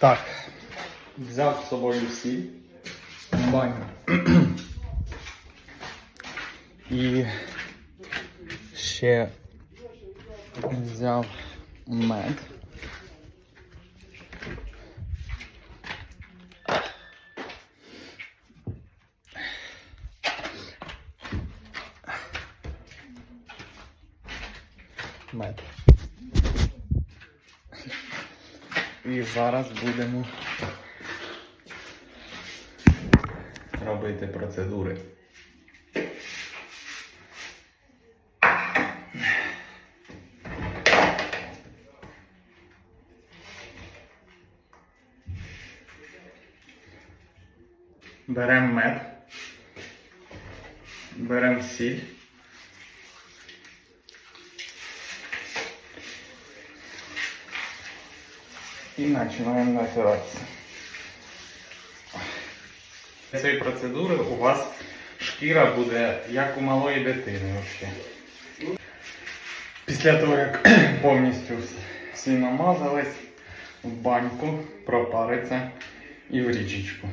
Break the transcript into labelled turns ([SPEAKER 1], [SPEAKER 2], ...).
[SPEAKER 1] Так. Взяв з собою сіль баню. І ще взяв мед. Мед. І зараз будемо робити процедури. Беремо мед, беремо сіль. І починаємо натиратися. Цієї процедури у вас шкіра буде як у малої дитини взагалі. Після того, як повністю всі намазались, в баньку пропариться і в річечку.